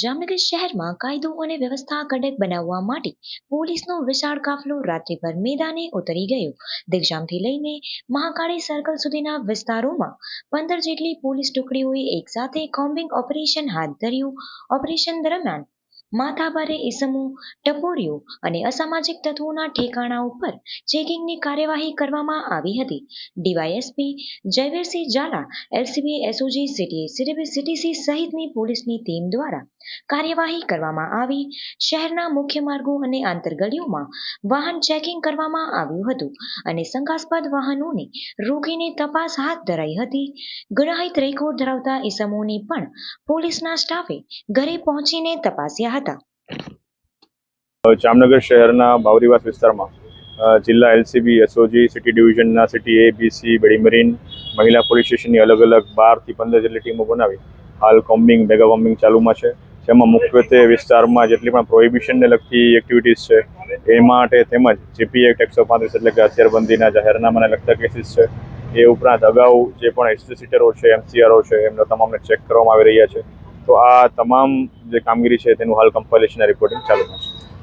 જામનગર શહેરમાં કાયદો અને વ્યવસ્થા કડક બનાવવા માટે પોલીસનો વિશાળ કાફલો રાત્રિભર મેદાને ઉતરી ગયો. દિગ્જામથી લઈને મહાકાળી સર્કલ સુધીના વિસ્તારોમાં પંદર જેટલી પોલીસ ટુકડીઓએ એકસાથે કોમ્બિંગ ઓપરેશન હાથ ધર્યું. ઓપરેશન દરમિયાન માથાભારે ઇસમો, ટપોરીઓ અને અસામાજિક તત્વોના ઠેકાણા ઉપર ચેકિંગની કાર્યવાહી કરવામાં આવી હતી. DYSP Jayvirsinh Zala, LCB, SOG, city city CTC સહિતની પોલીસની ટીમ દ્વારા કાર્યવાહી કરવામાં આવી. શહેરના મુખ્ય માર્ગો અને આંતરગલીઓમાં વાહન ચેકિંગ કરવામાં આવ્યું હતું અને શંકાસ્પદ વાહનોને રોકીને તપાસ હાથ ધરાઈ હતી. ગુનાહિત રેકોર્ડ ધરાવતા ઇસમોને પણ પોલીસના સ્ટાફે ઘરે પહોંચીને તપાસ્યા હતા. જામનગર શહેરના બાવરીવાસ વિસ્તારમાં જિલ્લા એલસીબી, એસઓજી, સિટી ડિવિઝનના સિટી એ બીસી બેડીમરીન મહિલા પોલીસ સ્ટેશનની અલગ અલગ બારથી પંદર જેટલી ટીમો બનાવી, હાલ કોમ્બિંગ, મેગા કોમ્બિંગ ચાલુમાં છે. જેમાં મુખ્યત્વે વિસ્તારમાં જેટલી પણ પ્રોહિબિશનને લગતી એક્ટિવિટીઝ છે, એ માટે તેમજ જીપી એક્ટ એકસો પાંત્રીસ એટલે કે હથિયારબંધીના જાહેરનામાને લગતા કેસીસ છે. એ ઉપરાંત અગાઉ જે પણ એક્સપ્લિસિટરો છે એમસીઆરઓ છે, એમના તમામને ચેક કરવામાં આવી રહ્યા છે. તો આ તમામ જે કામગીરી છે, તેનું હાલ કમ્પાઇલેશન રિપોર્ટિંગ ચાલુ છે